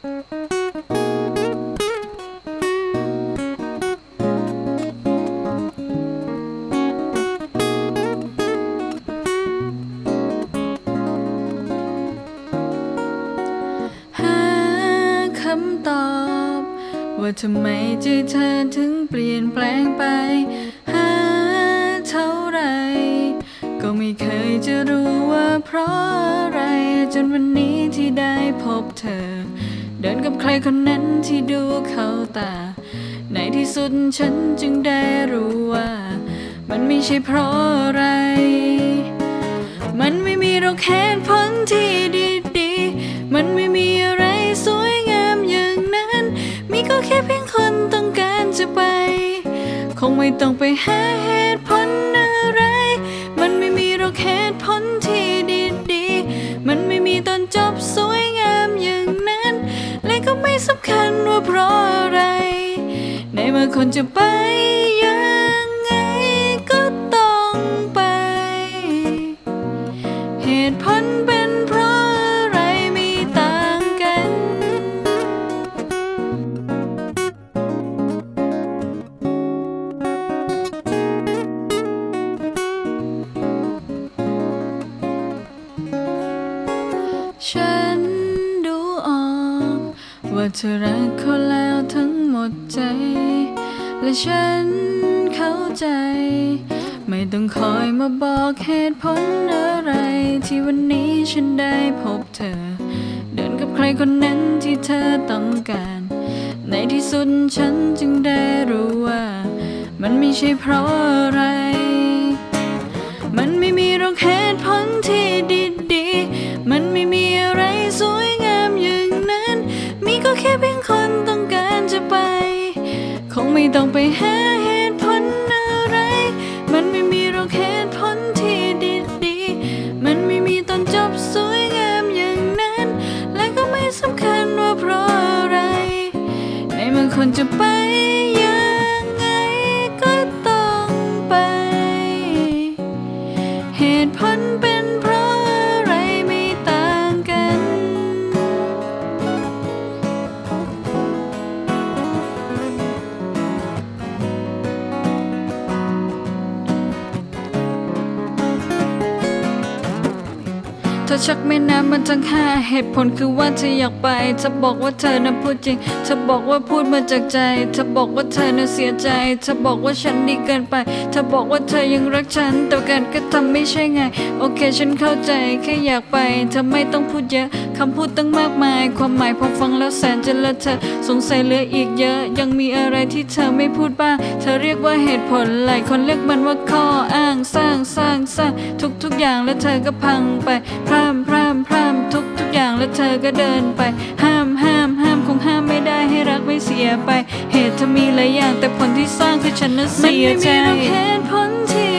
หาคำตอบ ว่าทำไมใจเธอถึงเปลี่ยนแปลงไป หาเท่าไร ก็ไม่เคยจะรู้ว่าเพราะอะไร จนวันนี้ที่ได้พบเธอ เดินกับใครคนนั้นที่ดูเขาตา ในที่สุดฉันจึงได้รู้ว่า มันไม่ใช่เพราะอะไร มันไม่มีหรอกเหตุผลที่ดีๆ มันไม่มีอะไรสวยงามอย่างนั้น มีก็แค่เพียงคนต้องการจะไป คงไม่ต้องไปหาเหตุผลอะไร มันไม่มีหรอกเหตุผลที่ สำคัญว่าเพราะอะไร ในเมื่อคนจะไปยัง ว่าเธอรักเขาแล้วทั้งหมดใจ และฉันเข้าใจ ไม่ต้องคอยมาบอกเหตุผลอะไร ที่วันนี้ฉันได้พบเธอ เดินกับใครคนนั้นที่เธอต้องการ ในที่สุดฉันจึงได้รู้ว่า มันไม่ใช่เพราะอะไร มันไม่ ค่เพียงคนต้องการจะไป คงไม่ต้องไปหาเหตุผลอะไร มันไม่มีหรอกเหตุผลที่ดีๆ มันไม่มีตอนจบสวยงามอย่างนั้น และก็ไม่สำคัญว่าเพราะอะไร ในเมื่อคนจะไปยัง ธอชักไม่น้ำมันทั้งห้าเหตุผลคือว่าเธออยากไปเธอบอกว่าเธอน่ะพูดจริงเธอบอกว่าพูดมาจากใจเธอบอกว่าเธอน่ะเสียใจเธอบอกว่าฉันดีเกินไปเธอบอกว่าเธอยังรักฉัน แต่การกระทำไม่ใช่ไง โอเคฉันเข้าใจแค่อยากไป เธอไม่ต้องพูดเยอะคำพูดตั้งมากมาย ความหมายพอฟังแล้วแสนจะละเธอสงสัยเหลืออีกเยอะ ยังมีอะไรที่เธอไม่พูดบ้างเธอเรียกว่าเหตุผลหลายคนเรียกมันว่าข้ออ้างสร้างสร้างสร้างทุกทุกๆอย่างแล้วเธอก็พังไปพร่ำพร่ำพร่ำทุกทุกๆอย่างแล้วเธอก็เดินไป ห้ามห้ามห้ามคงห้ามไม่ได้ให้รักไม่เสียไป เหตุเธอมีหลายอย่างแต่ผลที่สร้างคือฉันน่ะเสียใจมันไม่มีเหตุผลที่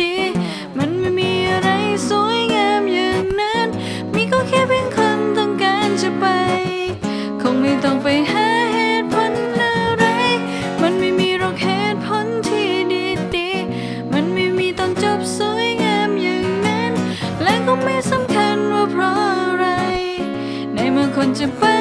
ดีๆมันไม่มีอะไรสวยงามอย่างนั้น มีก็แค่เพียงคนต้องการจะไป คงไม่ต้องไปหา นั้